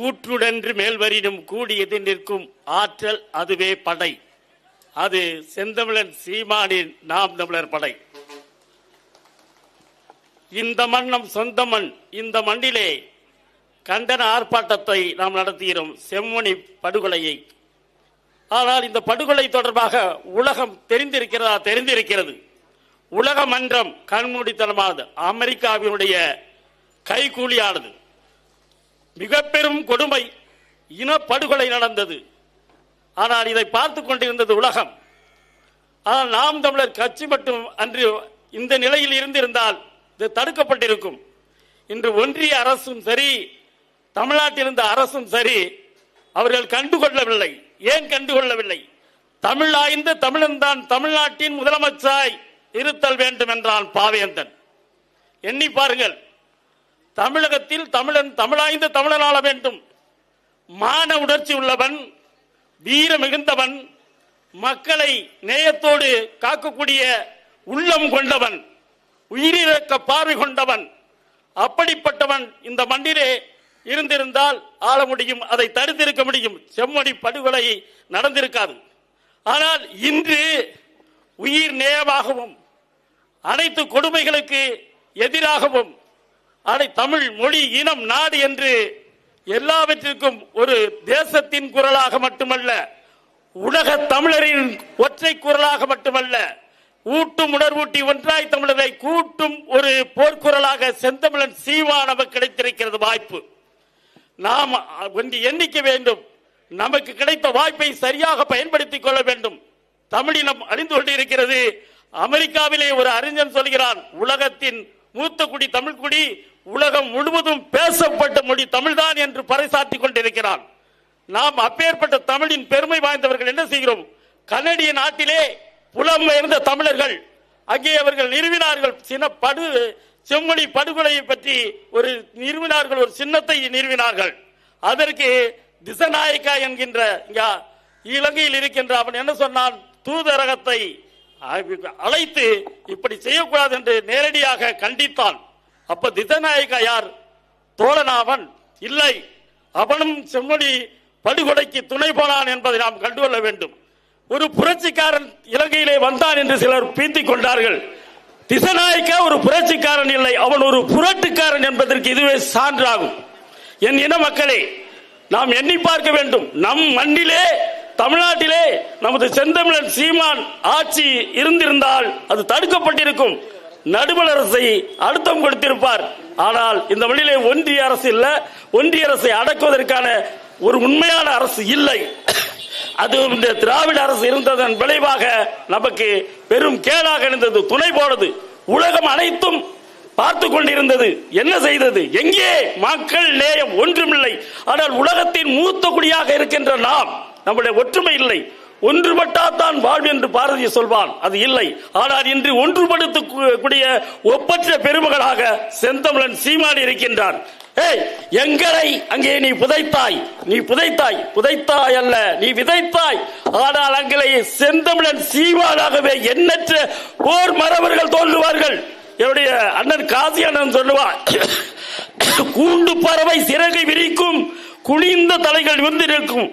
கூற்றுடன்று மேல்வரினும் கூடியது நிற்கும் ஆற்றல் அதுவே படை. அது செந்தமிழன் சீமானின் நாம் தமிழர் படை. இந்த மண் நம் சொந்த மண் இந்த மண்ணிலே கண்டன ஆர்ப்பாட்டத்தை நாம் நடத்துகிறோம் செம்மணி படுகொலையை. ஆனால் இந்த படுகொலை தொடர்பாக உலகம் தெரிந்திருக்கிறதா? தெரிந்திருக்கிறது. உலக மன்றம் கண்மூடித்தனமானது. அமெரிக்காவினுடைய கைகூலியானது. மிக பெரும் கொடுமை இனப்படுகொலை நடந்தது. ஆனால் இதை பார்த்து கொண்டிருந்தது உலகம். ஆனால் நாம் தமிழர் கட்சி மட்டும் அன்று இந்த நிலையில் இருந்திருந்தால் இது தடுக்கப்பட்டிருக்கும். இன்று ஒன்றிய அரசும் சரி தமிழ்நாட்டில் இருந்த அரசும் சரி அவர்கள் கண்டுகொள்ளவில்லை. ஏன் கண்டுகொள்ளவில்லை? தமிழ் ஆய்ந்த தமிழன்தான் தமிழ்நாட்டின் முதலமைச்சராய் இருத்தல் வேண்டும் என்றான் பாவேந்தன். எண்ணி பாருங்கள் தமிழகத்தில் தமிழன் தமிழாய்ந்த தமிழன் ஆள வேண்டும். மான உணர்ச்சி உள்ளவன் வீர மிகுந்தவன் மக்களை நேயத்தோடு காக்கக்கூடிய உள்ளம் கொண்டவன் உயிரிழக்க பார்வை கொண்டவன் அப்படிப்பட்டவன் இந்த மண்ணிலே இருந்திருந்தால் ஆள முடியும் அதை தடுத்திருக்க முடியும். செம்மொழி படுகொலை நடந்திருக்காது. ஆனால் இன்று உயிர் நேயமாகவும் அனைத்து கொடுமைகளுக்கு எதிராகவும் ஆடை தமிழ் மொழி இனம் நாடு என்று எல்லாவற்றிற்கும் ஒரு தேசத்தின் குரலாக மட்டுமல்ல உலக தமிழரின் ஒற்றை குரலாக மட்டுமல்ல ஊட்டும் உணர்வூட்டி ஒன்றாய் தமிழரை கூட்டும் ஒரு போர்க்குரலாக செந்தமிழன் சீவா நமக்கு கிடைத்திருக்கிறது வாய்ப்பு. நாம் ஒன்று எண்ணிக்க வேண்டும். நமக்கு கிடைத்த வாய்ப்பை சரியாக பயன்படுத்திக் கொள்ள வேண்டும். தமிழினம் அழிந்து கொண்டிருக்கிறது. அமெரிக்காவிலே ஒரு அறிஞன் சொல்கிறான் உலகத்தின் மூத்த குடி தமிழ் குடி உலகம் முழுவதும் பேசப்பட்ட மொழி தமிழ்தான் என்று பறைசாற்றிக் கொண்டிருக்கிறான். நாம் அப்பேற்பட்ட தமிழின் பெருமை வாய்ந்தவர்கள் என்ன செய்கிறோம்? கனடிய நாட்டிலே புலம்பெயர்ந்த தமிழர்கள். அங்கே அவர்கள் நிறுவினார்கள். சின்ன படு செம்மொழி படுகொலையை பற்றி ஒரு நிறுவினார்கள் ஒரு சின்னத்தை நிறுவினார்கள். அதற்கு திசநாயக்கா என்கின்ற இலங்கையில் இருக்கின்ற அவன் என்ன சொன்னான்? தூதரகத்தை அழைத்து இப்படி செய்யக்கூடாது என்று நேரடியாக கண்டித்தான். அப்ப திசநாயக்கா யார்? தோழனாவன். இல்லை அவனும் செம்மொழி படுகொலைக்கு துணை போனான் என்பதை நாம் கண்டுகொள்ள வேண்டும். ஒரு புரட்சிக்காரன் இலங்கையிலே வந்தான் என்று சிலர் பீத்திக் கொண்டார்கள். திசநாயக்கா ஒரு புரட்சிக்காரன் இல்லை அவன் ஒரு புரட்டுக்காரன் என்பதற்கு இதுவே சான்றாகும். என் இன மக்களே நாம் எண்ணி பார்க்க வேண்டும். நம் மண்ணிலே தமிழ்நாட்டிலே நமது செந்தமிழன் சீமான் ஆட்சி இருந்திருந்தால் அது தடுக்கப்பட்டிருக்கும். நடுவண் அரசை அழுத்தம் கொடுத்திருப்பார். ஆனால் இந்த மொழியிலே ஒன்றிய அரசு இல்ல. ஒன்றிய அரசை அடக்குவதற்கான ஒரு உண்மையான அரசு இல்லை. அது இந்த திராவிட அரசு இருந்ததன் விளைவாக நமக்கு பெரும் கேடாக இருந்தது. துணை போனது. உலகம் அனைத்தும் பார்த்து கொண்டிருந்தது. என்ன செய்தது? எங்கே? மக்கள் நேயம் ஒன்றுமில்லை. ஆனால் உலகத்தின் மூத்த குடியாக இருக்கின்ற நாம் நம்முடைய ஒற்றுமை இல்லை. ஒன்றுபட்டால்தான் வாழ்வு என்று பாரதி சொல்வான். அது இல்லை. ஆனால் இன்று ஒன்றுபடுத்தக்கூடிய ஒப்பற்ற பெருமகளாக செந்தமிழன் சீமான் இருக்கின்றான். ஏய் எங்களை அங்கே நீ புதைத்தாய். நீ புதைத்தாய். புதைத்தாய் அல்ல நீ விதைத்தாய். ஆனால் அங்கே செந்தமிழன் சீமானாகவே எண்ணற்ற போர் மறவர்கள் தோன்றுவார்கள். என்னுடைய அண்ணன் காசி அண்ணன் சொல்லுவார் கூண்டு பறவை சிறகை விரிக்கும் குனிந்த தலைகள் விந்திருக்கும்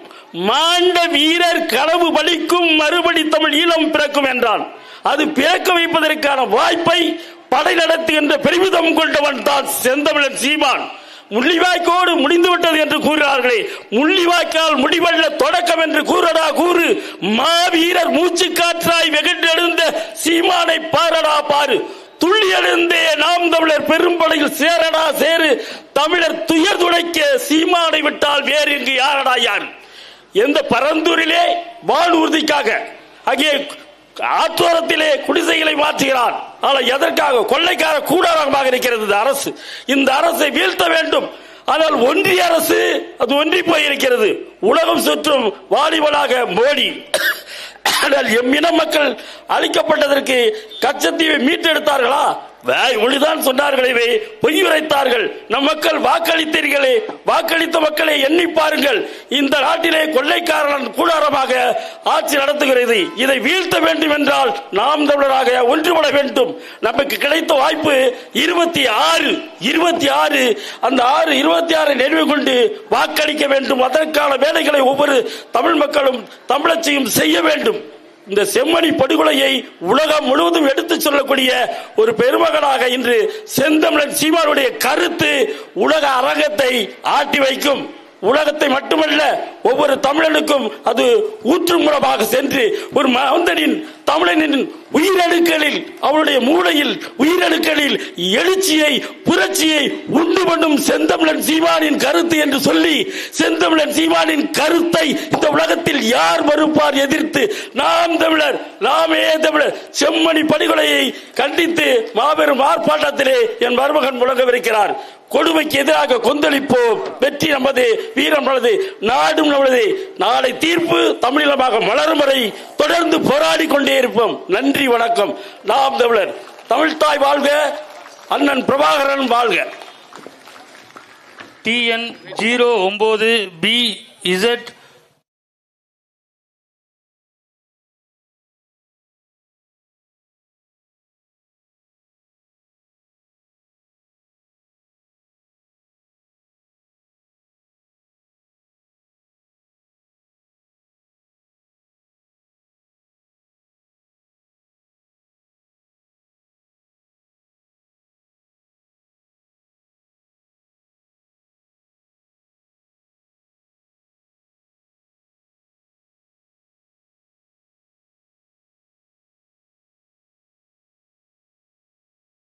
மாண்ட வீரர் கனவு பலிக்கும் மறுபடி தமிழ் ஈழம் பிறக்கும் என்றான். அது பிறக்க வைப்பதற்கான வாய்ப்பை படை நடத்துகின்ற பெருமிதம் கொண்டவன் தான் செந்தமிழன் சீமான். முள்ளிவாய்க்கோடு முடிந்து விட்டது என்று கூறுகிறார்களே முள்ளிவாய்க்கால் முடிவல்ல தொடக்கம் என்று கூறடா கூறு. மாவீரர் மூச்சு காற்றாய் வெகுண்டெழுந்த சீமானை பாரடா பாரு. துள்ளி எழுந்தே நாம் தமிழர் பெரும்படையில் சேரடா சேரு. தமிழர் துயர் துடைக்க சீமானை விட்டால் வேறு இங்கு யாரடா யார்? எந்த பரந்தூரிலே வானூர்திக்காக அங்கே ஆத்தோரத்திலே குடிசைகளை மாற்றுகிறான். ஆனால் எதற்காக? கொள்ளைக்கார கூடாரமாக இருக்கிறது இந்த அரசு. இந்த அரசை வீழ்த்த வேண்டும். ஆனால் ஒன்றிய அரசு அது ஒன்றி போயிருக்கிறது. உலகம் சுற்றும் வாலிபனாக மோடி. ஆனால் எம் இன மக்கள் அழிக்கப்பட்டதற்கு கச்சத்தீவை மீட்டெடுத்தார்களா? ஒளிதான் சொன்னார்களே பொய் உரைத்தார்கள். நம் மக்கள் வாக்களித்தீர்களே வாக்களித்த மக்களை எண்ணி பாருங்கள். இந்த நாட்டிலே கொள்ளைக்காரன் கூடாரமாக ஆட்சி நடத்துகிறது. இதை வீழ்த்த வேண்டும் என்றால் நாம் தமிழராக ஒன்றுபட வேண்டும். நமக்கு கிடைத்த வாய்ப்பு இருபத்தி ஆறு இருபத்தி ஆறு அந்த ஆறு இருபத்தி ஆறு நினைவு கொண்டு வாக்களிக்க வேண்டும். அதற்கான வேலைகளை ஒவ்வொரு தமிழ் மக்களும் தமிழச்சியும் செய்ய வேண்டும். இந்த செம்மணி படுகொலையை உலகம் முழுவதும் எடுத்துச் சொல்லக்கூடிய ஒரு பெருமகனாக இன்று செந்தமிழன் சீமானுடைய கருத்து உலக அரங்கத்தை ஆட்டி வைக்கும். உலகத்தை மட்டுமல்ல ஒவ்வொரு தமிழனுக்கும் அது ஊற்று மூலமாக சென்று ஒரு மந்தனின் தமிழனின் உயிரணுக்களில் அவருடைய மூளையில் உயிரணுக்களில் எழுச்சியை புரட்சியை உண்டு பண்ணும் செந்தமிழன் சீமானின் கருத்து என்று சொல்லி செந்தமிழன் சீமானின் கருத்தை இந்த உலகத்தில் யார் மறுப்பார் எதிர்த்து நாம் தமிழர் நாமே தமிழர் செம்மணி படுகொலையை கண்டித்து மாபெரும் ஆர்ப்பாட்டத்திலே என் மருமகன் முழங்கவிருக்கிறார். கொடுமைக்கு எதிராக கொந்தளிப்போம். வெற்றி நமது வீரம் நமது நாடும் உள்ளது நாளை தீர்ப்பு தமிழீழமாக மலரும் வரை தொடர்ந்து போராடி கொண்டே இருப்போம். நன்றி வணக்கம். நாம் தமிழர். தமிழ்தாய் வாழ்க அண்ணன் பிரபாகரன் வாழ்க. டிஎன் ஜீரோ ஒன்பது பி இசட்